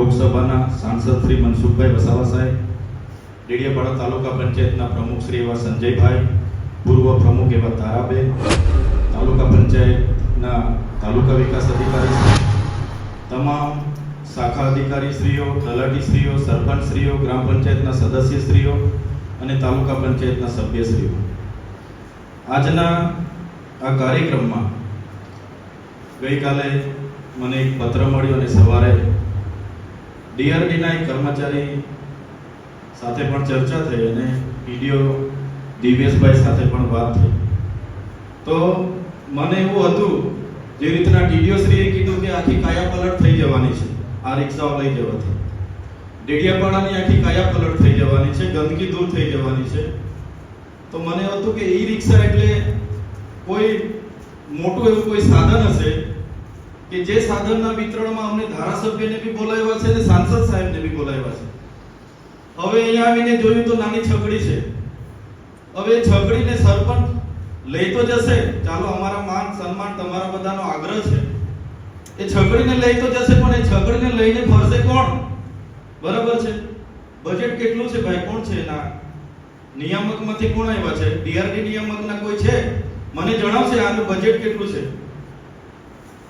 લોકસભાના સાંસદ શ્રી મનસુખભાઈ વસાવા સાહેબ, ડેડિયાપાડા તાલુકા પંચાયતના પ્રમુખ શ્રી એવા સંજયભાઈ, પૂર્વ પ્રમુખ એવા તારાબેન, તાલુકા પંચાયતના તાલુકા વિકાસ અધિકારી તમામ શાખા અધિકારી શ્રીઓ સરપંચશ્રીઓ શ્રીઓ, સરપંચ શ્રીઓ, ગ્રામ પંચાયતના સદસ્ય શ્રીઓ અને તાલુકા પંચાયતના સભ્યશ્રીઓ આજના આ કાર્યક્રમમાં ગઈકાલે મને એક પત્ર મળ્યો અને સવારે ડીઆરડીના એક કર્મચારી સાથે પણ ચર્ચા થઈ અને પીડીઓ દિવ્યેશભાઈ સાથે પણ વાત થઈ. તો મને એવું હતું, જે રીતના ડીડીઓ શ્રીએ કીધું કે આખી કાયા પલટ થઈ જવાની છે, આ રિક્ષાઓ લઈ જવાથી. ડેડિયાપાડાની આખી કાયા પલટ થઈ જવાની છે, ગંદકી દૂર થઈ જવાની છે. તો મને હતું કે ઈ રિક્ષા એટલે કોઈ મોટું એવું કોઈ સાધન હશે કે જે સાધનના વિતરણમાં અમને ધારાસભ્યને બી બોલાવ્યા છે અને સાંસદ સાહેબને બી બોલાવ્યા છે. હવે અહીંયા આવીને જોયું તો નાની છકડી છે. હવે છકડીને સરપંચ લઈ તો જશે. ચાલો, અમારા માન સન્માન તમારા બધાનો આગ્રહ છે. એ છકડીને લઈ તો જશે, પણ એ છકડીને લઈને ફરશે કોણ? બરાબર છે? બજેટ કેટલું છે ભાઈ? કોણ છે એના? નિયામકમાંથી કોણ આવ્યા છે? ડીઆરડી નિયામકના કોઈ છે? મને જણાવશે આનું બજેટ કેટલું છે.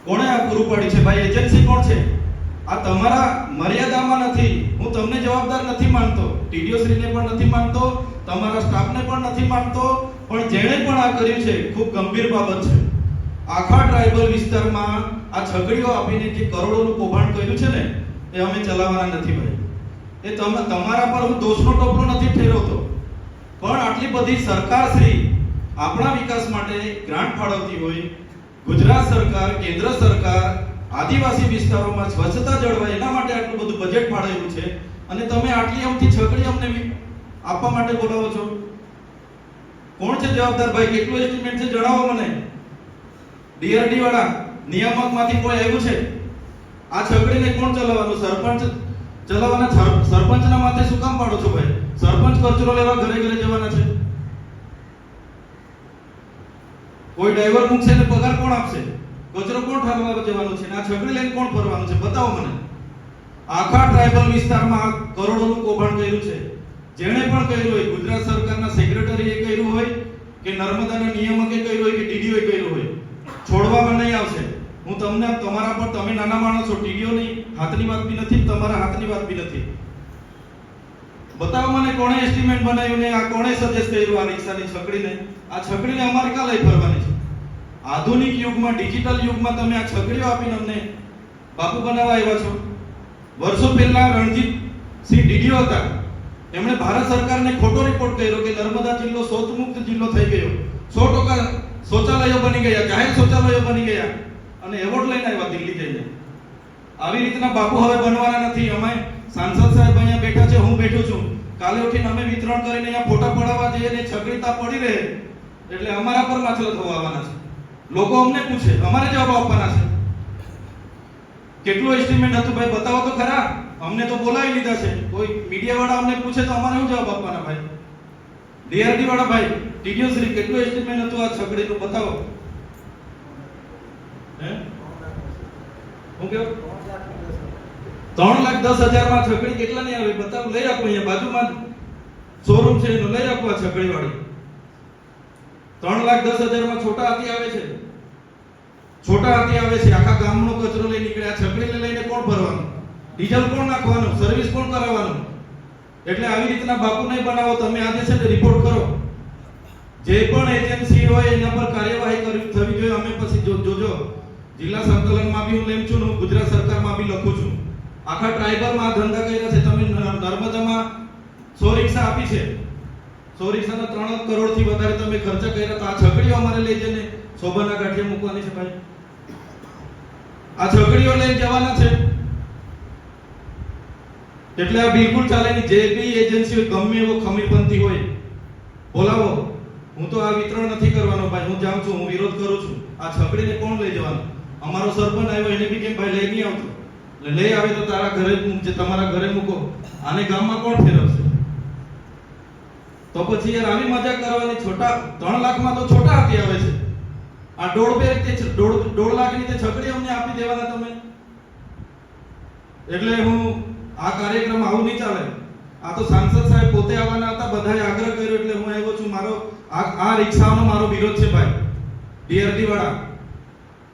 કોણે આ પૂરું પાડ્યું છે? ભાઈ એજન્સી કોણ છે? આ તમારા મર્યાદામાં નથી. હું તમને જવાબદાર નથી માનતો. ટીડીઓ શ્રીને પણ નથી માનતો. તમારા સ્ટાફને પણ નથી માનતો. પણ જેણે પણ આ કર્યું છે, ખૂબ ગંભીર બાબત છે. આખા ટ્રાઇબલ વિસ્તારમાં આ છગડીઓ આપીને જે કરોડોનું કૌભાંડ કર્યું છે ને, એ અમે ચલાવવાના નથી ભાઈ. એ તમે, તમારા પર હું દોષનો ટોપલો નથી ઠેરવતો. પણ આટલી બધી સરકાર શ્રી આપણા વિકાસ માટે ગ્રાન્ટ ફાળવતી હોય ગુજરાત સરકાર, કેન્દ્ર સરકાર આદિવાસી વિસ્તારોમાં સ્વચ્છતા જળવાય એના માટે આટલું બધું બજેટ ફાળવેલું છે. અને તમે આટલી અમથી છકડી અમને આપવા માટે બોલાવો છો? કોણ છે જવાબદાર? ભાઈ, કેટલું એસ્ટિમેટ છે? જણાવો મને. ડીઆરડી વાળા, નિયામકમાંથી કોઈ આવ્યું છે? આ છકડીને કોણ ચલાવવાનું? સરપંચ ચલાવવાના સરપંચના માથે શું કામ પાડો છો ભાઈ? સરપંચ કચરો લેવા ઘરે ઘરે જવાના છે. કોઈ ડ્રાઈવર મૂકશે ને પગાર કોણ આપશે? કચરો કોણ ઠાલવા જવાનો છે આ છકડી લઈને કોણ ફરવાનું છે? બતાવો મને. આખા ટ્રાઇબલ વિસ્તારમાં કરોડોનું કૌભાંડ કર્યું છે. જેણે પણ કર્યું હોય, ગુજરાત સરકારના સેક્રેટરીએ કર્યું હોય કે નર્મદાના નિયામકે કર્યું હોય કે ટીડીઓએ કર્યું હોય, છોડવામાં નહીં આવશે. હું તમને, તમારા પર, તમે નાના માણસો ટીડીઓની હાથની વાત બી નથી, તમારા હાથની વાત બી નથી. બતાવો મને કોણે એસ્ટિમેટ બનાવ્યું ને આ કોણે સજેસ્ટ કર્યું આ રિક્ષાની છકડીને આ છકડીને અમારે ક્યાં લઈ ફરવાની છે? આધુનિક યુગમાં, ડિજિટલ યુગમાં તમે આ છગડીઓ આપીને અમને બાપુ બનાવવા આવ્યા છો. વર્ષો પહેલા રણજીત સિંહ ડીડીઓ હતા. એમણે ભારત સરકારને ખોટો રિપોર્ટ કર્યો કે નર્મદા જિલ્લો શૌચમુક્ત જિલ્લો થઈ ગયો. સો ટકા શૌચાલયો બની ગયા, જાહેર શૌચાલયો બની ગયા અને એવોર્ડ લઈને આવ્યા દિલ્હી જઈને. આવી રીતના બાપુ હવે બનવાના નથી. અમે સાંસદ સાહેબ અહીંયા બેઠા છે, હું બેઠો છું. કાલે ઉઠીને અમે વિતરણ કરીને અહીંયા ફોટા પડાવવા જઈએ ને છગડીતા પડી રહે. એટલે અમારા પર માછલો થવા આવવાના છે. લોકો અમને પૂછે, અમારે જવાબ આપવાના છે. કેટલું એસ્ટિમેટ હતું ભાઈ? બતાવો તો ખરા. અમને તો બોલાવી લીધા છે. કોઈ મીડિયા વાળા અમને પૂછે તો અમારે શું જવાબ આપવાના ભાઈ? ડીઆરડી વાળા ભાઈ ટીડીઓ શ્રી, કેટલું એસ્ટિમેટ હતું આ છગડીનું? બતાવો. હે? હું કેવો ત્રણ લાખ દસ હજારમાં છકડી કેટલા ની આવે? બતાવો, લઈ આપો અહીંયા બાજુમાં શોરૂમ છે એનું, લઈ આપો આ છકડી વાળી ત્રણ લાખ દસ હજારમાં છોટા હાથી આવે છે. છોટા હાથી આવે છે. આખા ગામનો કચરો લઈ નીકળ્યા. છકડીને લઈને કોણ ભરવાનું? ડીઝલ કોણ નાખવાનું? સર્વિસ કોણ કરાવવાનું? એટલે આવી રીતના બાપુ નહીં બનાવો. તમે આજે છે ને રિપોર્ટ કરો. જે પણ એજન્સી હોય એના પર કાર્યવાહી કરવી થવી જોઈએ. અમે પછી જોજો. જિલ્લા સંકલનમાં બી હું લેમ છું હું ગુજરાત સરકારમાં બી લખું છું. આખા ટ્રાઇબલમાં ધંધા કર્યા છે. તમે નર્મદામાં સો રિક્ષા આપી છે. સો રિક્ષાના ત્રણ કરોડથી વધારે તમે ખર્ચ કર્યા તો આ છકડીઓ અમારે લઈ જઈને શોભાના ગાંઠિયા મૂકવાની છે ભાઈ. આ છકડીઓ લઈને જવાના છે. એટલે આ બિલકુલ ચાલે નહીં. જે બી એજન્સી ગમે એવો ખમીરપંથી હોય, બોલાવો. હું તો આ વિતરણ નથી કરવાનો ભાઈ. હું જાઉં છું, હું વિરોધ કરું છું. આ છકડીને કોણ લઈ જવાનું? અમારો સરપંચ આવ્યો, એને બી કેમ ભાઈ લઈ નહીં આવતો? લઈ આવે તો તારા ઘરે તમારા ઘરે મૂકો. આને ગામમાં કોણ ફેરવશે? તો પછી યાર આવી મજા કરવાની છોટા ત્રણ લાખમાં તો છોટા આપી આવે છે. આ દોઢ બે કે દોઢ દોઢ લાખની તે છકડી અમને આપી દેવાના તમે. એટલે હું આ કાર્યક્રમ આવું નહીં ચાલે. આ તો સાંસદ સાહેબ પોતે આવવાના હતા, બધાએ આગ્રહ કર્યો એટલે હું આવ્યો છું. મારો આ આ રિક્ષાનો મારો વિરોધ છે ભાઈ, ડીઆરડી વાળા.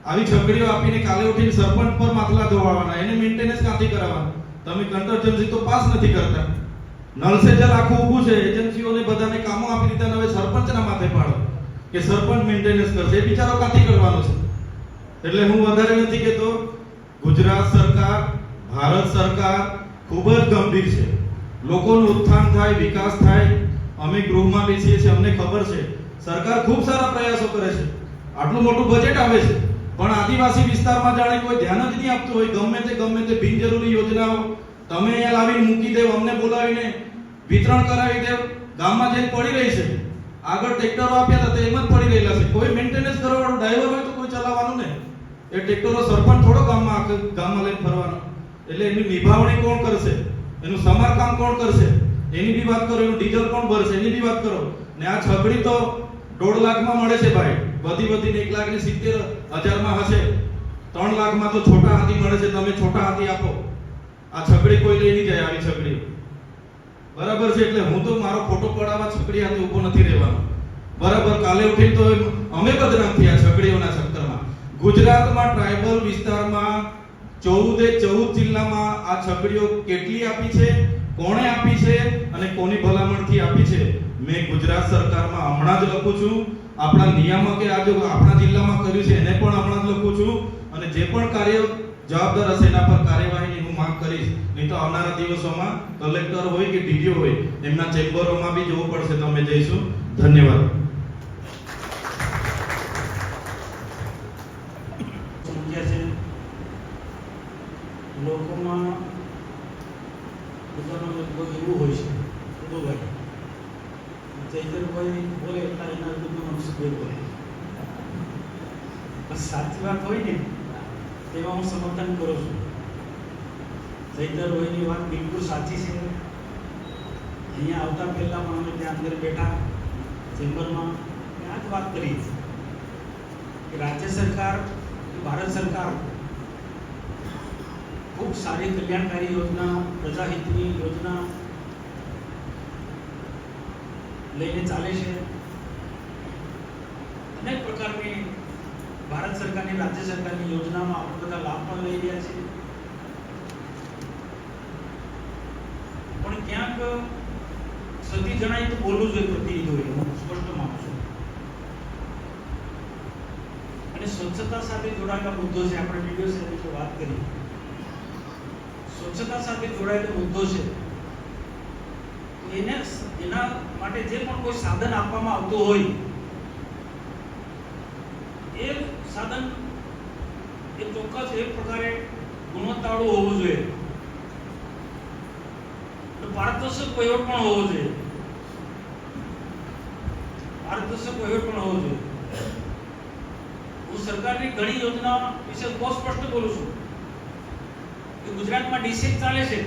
આવી છકડીઓ આપીને કાલે ઉઠીને સરપંચ પર માથલા ધોવાવાના, એને મેન્ટેનન્સ ક્યાંથી કરાવવાના. તમે કન્ટરજન્સી તો પાસ નથી કરતા. નળ સે જલ આખું ઊભું છે, એજન્સીઓને બધાને કામો આપી દીધા હવે સરપંચના માથે પાડો કે સરપંચ મેન્ટેનન્સ કરશે. એ બિચારો કાથી કરવાનો છે? એટલે હું વધારે નથી કહેતો, ગુજરાત સરકાર, ભારત સરકાર ખૂબ જ ગંભીર છે. લોકોનું ઉત્થાન થાય, વિકાસ થાય, અમે ગૃહમાં બેસીએ છીએ, અમને ખબર છે. સરકાર ખૂબ સારા પ્રયાસો કરે છે. આટલું મોટું બજેટ આવે છે. પણ આદિવાસી વિસ્તારમાં જાણે કોઈ ધ્યાન જ નહીં આપતું હોય. ગમે તે ગમે તે બિનજરૂરી યોજનાઓ તમે અહીંયા લાવીને મૂકી દેવ અમને બોલાવીને વિતરણ કરાવી દેવ ગામમાં જઈને પડી રહી છે, આગળ ટ્રેક્ટરો આપ્યા હતા તે એમ જ પડી રહેલા છે. કોઈ મેન્ટેનન્સ કરવાવાળો ડ્રાઈવર હોય તો કોઈ ચલાવવાનું ને એ ટ્રેક્ટરો સરપંચ થોડો ગામમાં આખે ગામમાં લઈને ફરવાનો. એટલે એની નિભાવણી કોણ કરશે? એનું સમારકામ કોણ કરશે? એની બી વાત કરો, એનું ડીઝલ કોણ ભરશે? એની બી વાત કરો. ને આ છગડી તો દોઢ લાખમાં મળે છે ભાઈ. વધી વધીને એક લાખ ને સિત્તેર હજારમાં હશે. ત્રણ લાખમાં તો છોટા હાથી મળે છે, તમે છોટા હાથી આપો. આ છકડી કોઈ લઈ નહીં જાય, આવી છકડી બરાબર છે, એટલે હું તો મારો ફોટો પડાવવા છકડી હાથે ઊભો નથી રહેવાનો. બરાબર, કાલે ઉઠી તો અમે બદનામ થયા છકડીઓના ચક્કરમાં. ગુજરાતમાં ટ્રાઇબલ વિસ્તારમાં ચૌદે ચૌદ જિલ્લામાં આ છકડીઓ કેટલી આપી છે? કોણે આપી છે અને કોની ભલામણથી આપી છે? મેં ગુજરાત સરકારમાં હમણાં જ લખું છું. આપણા નિયામકે આજે આપણા જિલ્લામાં કર્યું છે, એને પણ હમણાં જ લખું છું. અને જે પણ કાર્ય જવાબદાર હશે એના પર કાર્યવાહીની હું માંગ કરીશ. નહીં તો આવનારા દિવસોમાં કલેક્ટર હોય કે ડીડીઓ હોય, એમના ચેમ્બરોમાં બી જવું પડશે. તમે જઈશું. ધન્યવાદ. લોકોમાં બધાનો લગભગ એવું હોય છે. સાચી વાત હોય ને? તેમાં હું સમર્થન કરું છું. ચૈતરભાઈની વાત બિલકુલ સાચી છે. અહીંયા આવતા પહેલાં પણ અમે ત્યાં અંદર બેઠા, ચેમ્બરમાં ત્યાં જ વાત કરી. કે રાજ્ય સરકાર કે ભારત સરકાર ખૂબ સારી કલ્યાણકારી યોજના, પ્રજાહિતની યોજના લઈને ચાલે છે. અનેક પ્રકારની ભારત સરકારની રાજ્ય સરકારની યોજનામાં આપણે બધા લાભ પણ લઈ રહ્યા છે પણ ક્યાંક સતી જણાય તો બોલવું જોઈએ પ્રતિનિધિઓએ હું સ્પષ્ટ માનું છું. અને સ્વચ્છતા સાથે જોડાયેલા મુદ્દો છે, આપણે વીડિયો સાથે વિશે વાત કરી. સ્વચ્છતા સાથે જોડાયેલો મુદ્દો છે એને એના માટે જે પણ કોઈ સાધન આપવામાં આવતું હોય એ સાધન એ ચોક્કસ એક પ્રકારે ગુણવત્તાવાળું હોવું જોઈએ. પારદર્શક વહીવટ પણ હોવો જોઈએ. પારદર્શક વહીવટ પણ હોવો જોઈએ. હું સરકારની ઘણી યોજના વિશે બહુ સ્પષ્ટ બોલું છું કે ગુજરાતમાં ડીસેક ચાલે છે.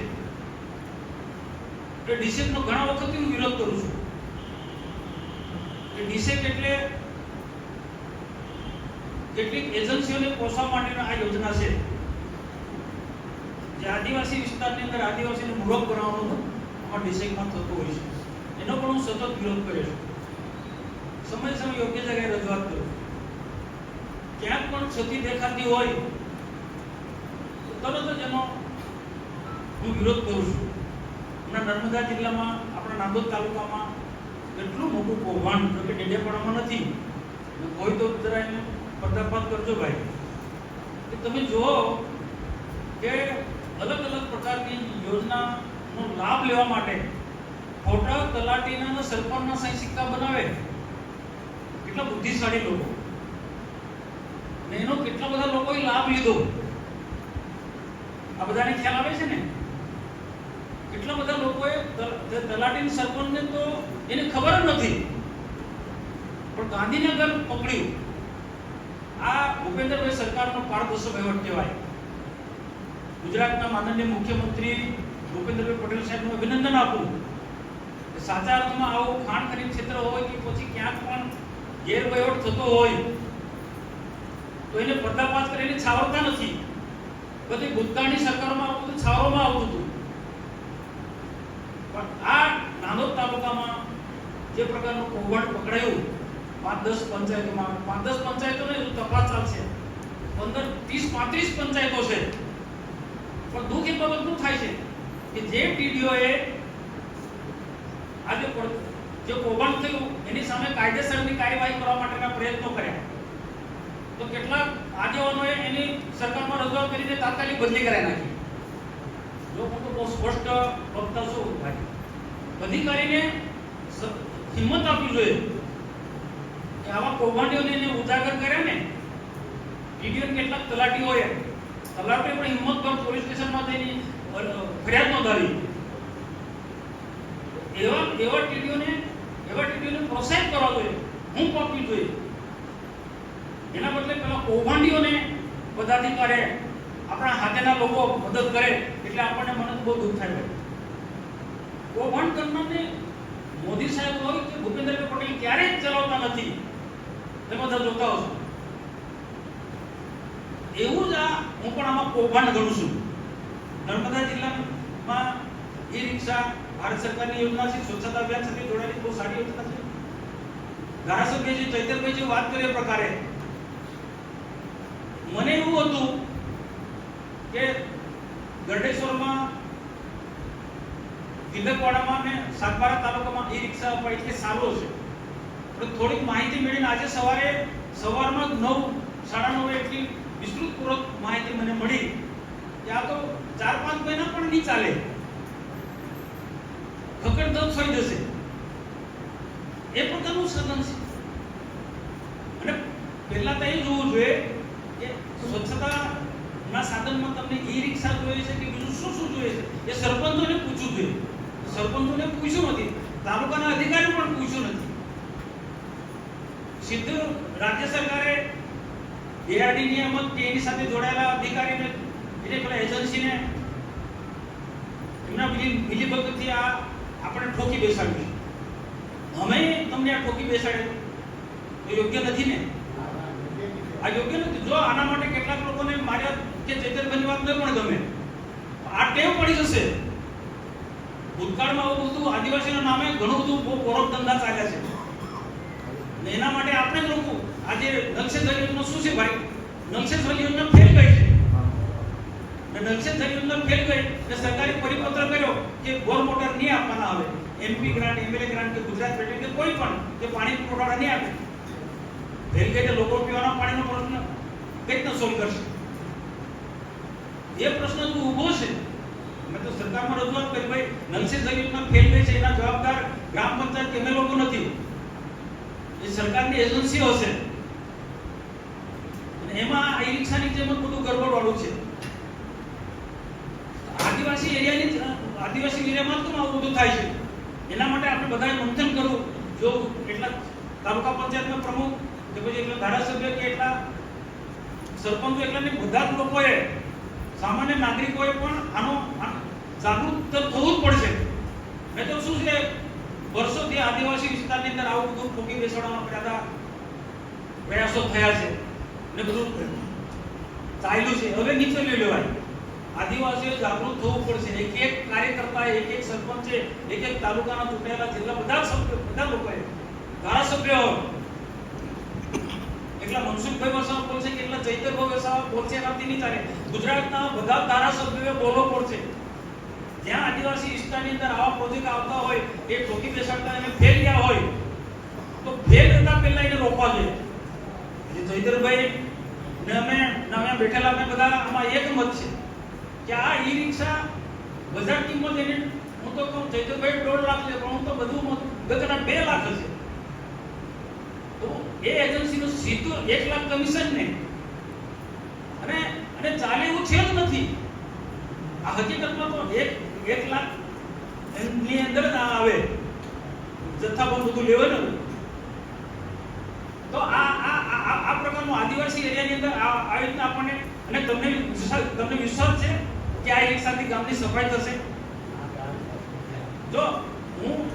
એટલે ડીસેકનો ઘણા વખતથી હું વિરોધ કરું છું. કે ડીસેક એટલે કેટલીક એજન્સીઓને પોષવા માટેની આ યોજના છે. જે આદિવાસી વિસ્તારની અંદર આદિવાસીને મૂળક બનાવવાનું આમાં ડીસેકમાં થતું હોય છે. એનો પણ હું સતત વિરોધ કર્યો છું. સમય સમય યોગ્ય જગ્યાએ રજૂઆત કરું. ક્યાંક પણ ક્ષતિ દેખાતી હોય તરત જ એનો હું વિરોધ કરું છું. હમણાં નર્મદા જિલ્લામાં, આપણા નાંદોદ તાલુકામાં એટલું મોટું કૌભાંડ, જો કે ડેડિયાપાડામાં નથી. હોય તો જરા એને પર્દાફાશ કરજો ભાઈ. કે તમે જુઓ કે અલગ અલગ પ્રકારની યોજનાનો લાભ લેવા માટે ખોટા તલાટીના અને સરપંચના સાઈ સિક્કા બનાવે. કેટલા બુદ્ધિશાળી લોકો. ને એનો કેટલા બધા લોકોએ લાભ લીધો. આ બધાને ખ્યાલ આવે છે ને? કેટલા બધા લોકોએ ત- તે તલાટી સરપંચને તો એને ખબર જ નથી. પણ ગાંધીનગર પકડ્યું. આ ભૂપેન્દ્રભાઈ સરકારનો પારદર્શક વહીવટ કહેવાય. ગુજરાતના માનનીય મુખ્યમંત્રી ભૂપેન્દ્રભાઈ પટેલ સાહેબનું અભિનંદન આપું. સાચા અર્થમાં આવું ખાણ ખનીજ ક્ષેત્ર હોય કે પછી ક્યાંક પણ ગેરવહીવટ થતો હોય, તો એને પર્દાફાશ કરીને છાવરતા નથી. બધી ભૂતકાળની સરકારોમાં આવતું છાવરોમાં આવતું હતું. પણ આ નાંદોદ તાલુકામાં જે પ્રકારનું કૌભાંડ પકડાયું પાંચ દસ પંચાયતોમાં પાંચ દસ પંચાયતો નહીં તો તપાસ ચાલશે, પંદર, ત્રીસ, પાંત્રીસ પંચાયતો છે. પણ દુઃખ એ બાબતનું થાય છે? કે જે ટીડીઓએ આજે જે કૌભાંડ થયું, એની સામે કાયદેસરની કાર્યવાહી કરવા માટેના પ્રયત્નો કર્યા. તો કેટલાક આગેવાનોએ એની સરકારમાં રજૂઆત કરીને તાત્કાલિક બદલી કરાવી નાખી. જો હું તો બહુ સ્પષ્ટ વક્તા છું, ભાઈ. અધિકારીને કરીને હિંમત આપવી જોઈએ. આવા કૌભાંડીઓને એને ઉજાગર કરે ને ટીડીઓને કેટલાક તલાટીઓએ તલાટીએ પણ હિંમત પોલીસ સ્ટેશનમાં તેની ફરિયાદ નોંધાવી. એવા એવા ટીડીઓને એવા ટીડીઓને પ્રોત્સાહિત કરવા જોઈએ, હું આપવી જોઈએ એના બદલે પેલા કૌભાંડીઓને પદાધિકારે આપણા હાથેના લોકો મદદ કરે, એટલે આપણને મને બહુ દુઃખ થાય કૌભાંડ કરનારને મોદી સાહેબ હોય કે ભૂપેન્દ્રભાઈ પટેલ ક્યારેય ચલાવતા નથી. એ બધા જોતા હશો. એવું જ આ હું પણ આમાં કૌભાંડ ગણું છું. નર્મદા જિલ્લામાં ઈ રિક્ષા ભારત સરકારની યોજના છે, સ્વચ્છતા અભિયાન સાથે જોડાયેલી બહુ સારી યોજના છે. ધારાસભ્યજી ચૈતરભાઈજી વાત કરીએ પ્રકારે, મને એવું હતું કે ગરડેશ્વરમાં તિલકવાડામાં ને સાગબારા તાલુકામાં ઈ રિક્ષા અપાય એટલે સારું હશે. થોડીક માહિતી મેળવીને આજે સવારે સવારમાં નવ, સાડા નવે એટલી વિસ્તૃતપૂર્વક માહિતી મને મળી. આ તો ચાર પાંચ મહિના પણ નહીં ચાલે. ખકડધજ થઈ જશે. એ પ્રકારનું સાધન છે. અને પહેલા તો એ જોવું જોઈએ કે સ્વચ્છતાના સાધનમાં તમને ઈ રિક્ષા જોઈએ છે કે બીજું શું શું જોઈએ છે? એ સરપંચોને પૂછવું જોઈએ. સરપંચોને પૂછ્યું નથી. તાલુકાના અધિકારીઓ પણ પૂછ્યું નથી. સીધું રાજ્ય સરકારે એઆરડી નિયામક કે એની સાથે જોડાયેલા અધિકારીને, એટલે પેલા એજન્સીને, એમના બીજી મિલીભગતથી આ આપણે ઠોકી બેસાડ્યું અમે તમને આ ઠોકી બેસાડ્યું. તો યોગ્ય નથી ને? આ યોગ્ય નથી. જો આના માટે કેટલાક લોકોને માર્યા કે ચેતનભાઈની વાત ન પણ ગમે. આ ટેવ પડી જશે. ભૂતકાળમાં આવું બધું આદિવાસીના નામે ઘણું બધું બહુ કોરપ ધંધા ચાલ્યા છે. ને એના માટે આપણે જ આજે નલસે ધર શું છે ભાઈ? નલસે ધર ફેલ ગઈ છે. નલસે ધર યોજના ફેલ ગઈ ને સરકારે પરિપત્ર કર્યો કે બોર મોટર નહીં આપવાના આવે. એમપી ગ્રાન્ટ એમએલએ ગ્રાન્ટ કે ગુજરાત પેટ્રોલ કે કોઈ પણ કે પાણી પુરવઠા નહીં આપે. ફેલ ગઈ લોકો પીવાના પાણીનો પ્રશ્ન કઈ રીતના સોલ્વ કરશે. એ પ્રશ્ન તો ઊભો છે. મેં તો સરકારમાં રજૂઆત કરી, ભાઈ નલસે ધરી યોજના ફેલ ગઈ છે. એના જવાબદાર ગ્રામ પંચાયત કે અમે લોકો નથી. એ સરકારની એજન્સીઓ હશે અને એમાં આ રિક્ષાની જેમ બધું ગરબડ વાળું છે. આદિવાસી એરિયાની આદિવાસી એરિયામાં તો આવું બધું થાય છે. એના માટે આપણે બધાએ મંથન કરવું. જો એટલા તાલુકા પંચાયતના પ્રમુખ કે પછી એટલા ધારાસભ્ય કે એટલા સરપંચો એટલા ને બધા જ લોકોએ, સામાન્ય નાગરિકોએ પણ આનો જાગૃત થવું જ પડશે. મેં તો શું છે વર્ષોથી આદિવાસી વિસ્તારની અંદર આવું બધું ખોટી બેસાડવાના બધા પ્રયાસો થયા છે. ને બધું ચાલ્યું છે. હવે નીચે લઈ લેવાય. આદિવાસીઓ જાગૃત થવું પડશે. એક એક કાર્યકર્તા એક એક સરપંચે, એક એક તાલુકાના ચૂંટાયેલા જિલ્લા બધા સભ્યો, બધા લોકોએ, ધારાસભ્યો, એટલા મનસુખભાઈ વસાવા બોલશે કે એટલા ચૈતરભાઈ વસાવા બોલશે એનાથી નહીં ચાલે. ગુજરાતના બધા ધારાસભ્યોએ બોલવો પડશે જ્યાં અંદર આવા પ્રોજેક્ટ આવતા હોય, એ ઠોકી બેસાડતા એને ફેલ ગયા હોય, તો ફેલ થતા પહેલા એને રોકવા જોઈએ. એટલે જયદરભાઈ ને અમે અમે બેઠેલા, અમે બધા, આમાં એક મત છે કે આ ઈ રિક્ષા બજાર કિંમત એને, હું તો કહું જયદરભાઈ દોઢ લાખ છે પણ હું તો બધું ગગના બે લાખ છે તો એ એજન્સીનું સીધું એક લાખ કમિશન ને. અને અને ચાલે એવું છે જ નથી. આ હકીકતમાં તો એક એક લાખ એની અંદર જ આ આવે. જથ્થાબંધ બધું લેવાનું. તો આ આ આ- પ્રકારનું આદિવાસી એરિયાની અંદર આવી રીતના આપણને અને તમને તમને વિશ્વાસ છે કે આ રિક્ષાથી ગામની સફાઈ થશે? જો હું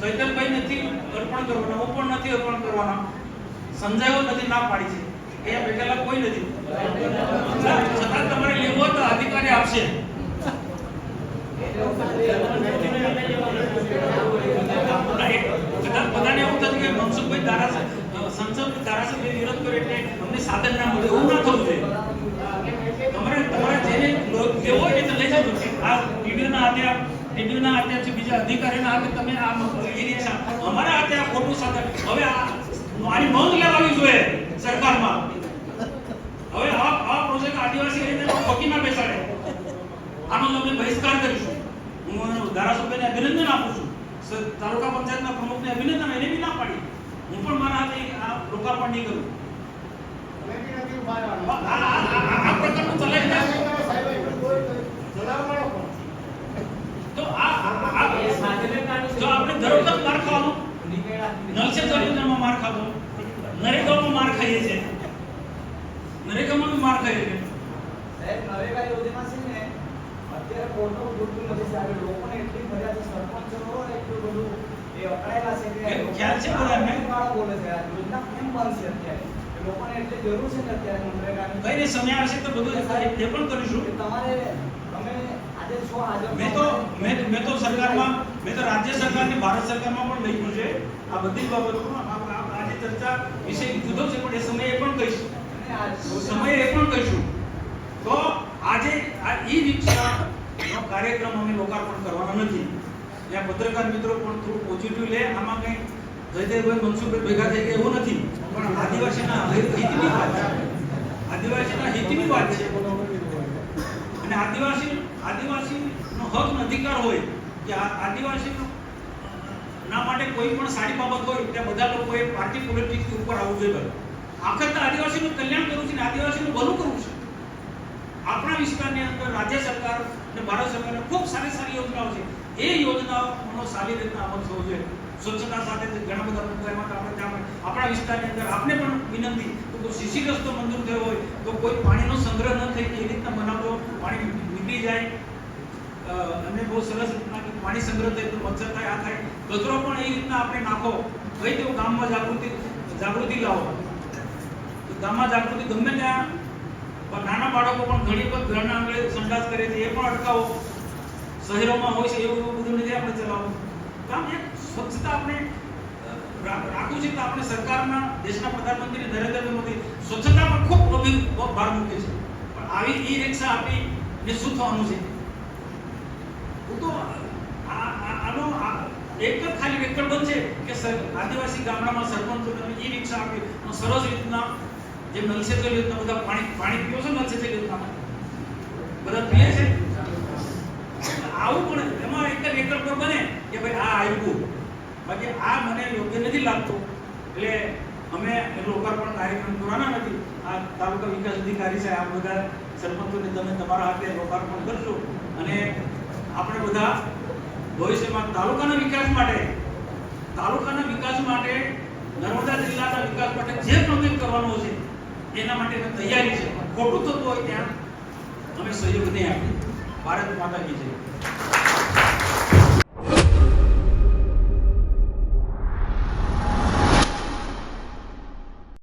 ચૈતનભાઈ નથી અર્પણ કરવાના, હું પણ નથી અર્પણ કરવાના. સમજાયો નથી, ના પાડી છે. અહીંયા બેઠેલા કોઈ નથી. છતાં તમારે લેવો તો અધિકારી આપશે. બધાને તમે આ અમારા હાથે ખોટું સાધન હવે આ આની નોંધ લેવાની જોઈએ સરકારમાં. હવે આ આ પ્રોજેક્ટ આદિવાસી રીતે પકી ના બેસાડે. આનો અમે બહિષ્કાર કરીશું. હું ધારાસભ્યને અભિનંદન આપું છું. તાલુકા પંચાયતના પ્રમુખને અભિનંદન એને બી ના પાડી. હું પણ મારા હાથે આ લોકાર્પણ નહીં કરું. આ- આ- આ- આ પ્રકારનું ચલાવી જાય તો આ આ- આ- જો આપણે દરરોજ જ માર ખાવાનું નલ સે જલ યોજનામાં માર ખાધો નરેગામાં માર ખાઈએ છીએ નરેગામાં બી માર ખાઈએ છીએ સાહેબ નરેગા યોજના છે ને અત્યારે પોર્ટલ બિલકુલ નથી સાહેબ લોકોને એટલી મજા છે સરપંચો એટલું બધું એ અકળાયેલા છે કે એ ખ્યાલ છે બધાને? વાળા બોલે છે આ યોજના કેમ બનશે અત્યારે એ લોકોને એટલી જરૂર છે ને અત્યારે નરેગાની કઈ નહીં સમય આવશે તો બધું એ પણ કરીશું. તમારે મેં તો મેં મેં તો સરકારમાં મેં તો રાજ્ય સરકારને ભારત સરકારમાં પણ લખ્યું છે. આ બધી બાબતોમાં આજે ચર્ચા વિષય જુદો છે પણ એ સમયે પણ કહીશ. સમય એ પણ કહીશું. તો આજે આ ઈ રિક્ષા કાર્યક્રમ અમે લોકાર્પણ કરવાનો નથી. ત્યાં પત્રકાર મિત્રો પણ થોડું પોઝિટિવ લે. આમાં કંઈ જયદેવભાઈ મનસુખભાઈ ભેગા થઈ ગયા એવું નથી. પણ આદિવાસીના હિતની વાત છે. આદિવાસીના હિતની વાત છે. અને આદિવાસી, આદિવાસીનો હક અધિકાર હોય કે આ આદિવાસી ના માટે કોઈ પણ સારી બાબત હોય, ત્યાં બધા લોકોએ પાર્ટી પોલિટિક્સ ઉપર આવવું જોઈએ. આખર તો આદિવાસીનું કલ્યાણ કરવું છે ને આદિવાસીનું ભલું કરવું છે. આપણા વિસ્તારની અંદર રાજ્ય સરકાર અને ભારત સરકારે ખૂબ સારી સારી યોજનાઓ છે. એ યોજનાઓનો સારી રીતના અમલ થવો જોઈએ. સ્વચ્છતા સાથે ઘણા બધા મુદ્દા એમાં આપણે ત્યાં આપણા વિસ્તારની અંદર આપને પણ વિનંતી તો કોઈ સીસી રસ્તો મંજૂર થયો હોય તો કોઈ પાણીનો સંગ્રહ ન થઈ કે એ રીતના બનાવતો પાણી નીકળી જાય. અને બહુ સરસ રીતના પાણી સંગ્રહ થાય તો મચ્છર થાય, આ થાય. કચરો પણ એ રીતના આપણે નાખો. કઈ તેવું ગામમાં જાગૃતિ જાગૃતિ લાવો. તો ગામમાં જાગૃતિ ગમે ત્યાં નાના બાળકો પણ ઘણી વખત ઘરના આંગણે સંડાસ કરે છે, એ પણ અટકાવો. શહેરોમાં હોય છે, એવું બધું નથી આપણે ચલાવવું. કામ એક સ્વચ્છતા આપણે રાખવું છે તો આપણે સરકારના, દેશના પ્રધાનમંત્રી નરેન્દ્ર મોદી સ્વચ્છતા પર ખૂબ અભિ, ભાર મૂકે છે. પણ આવી ઈ રિક્ષા આપીને શું થવાનું છે? હું તો આનો એક જ ખાલી વિકલ્પ બનશે કે આદિવાસી ગામડામાં સરપંચો તમે ઈ રિક્ષા આપી સરસ રીતના જે નલ સે બધા પાણી પાણી પીવો છો નલ સે યોજનામાં બધા પીએ છે? આવું પણ એમાં એક જ વિકલ્પ બને કે ભાઈ આ આવ્યું બાકી આ મને યોગ્ય નથી લાગતું. એટલે અમે લોકાર્પણ કાર્યક્રમ કરવાના નથી. આ તાલુકા વિકાસ અધિકારી છે આ બધા સરપંચોને તમે તમારા હાથે લોકાર્પણ કરશો અને આપણે બધા ભવિષ્યમાં તાલુકાના વિકાસ માટે, તાલુકાના વિકાસ માટે નર્મદા જિલ્લાના વિકાસ માટે જે પ્રોજેક્ટ કરવાનો છે, એના માટે તૈયારી છે. ખોટું થતું હોય ત્યાં અમે સહયોગ નહીં આપીએ. ભારત માતા કી જય.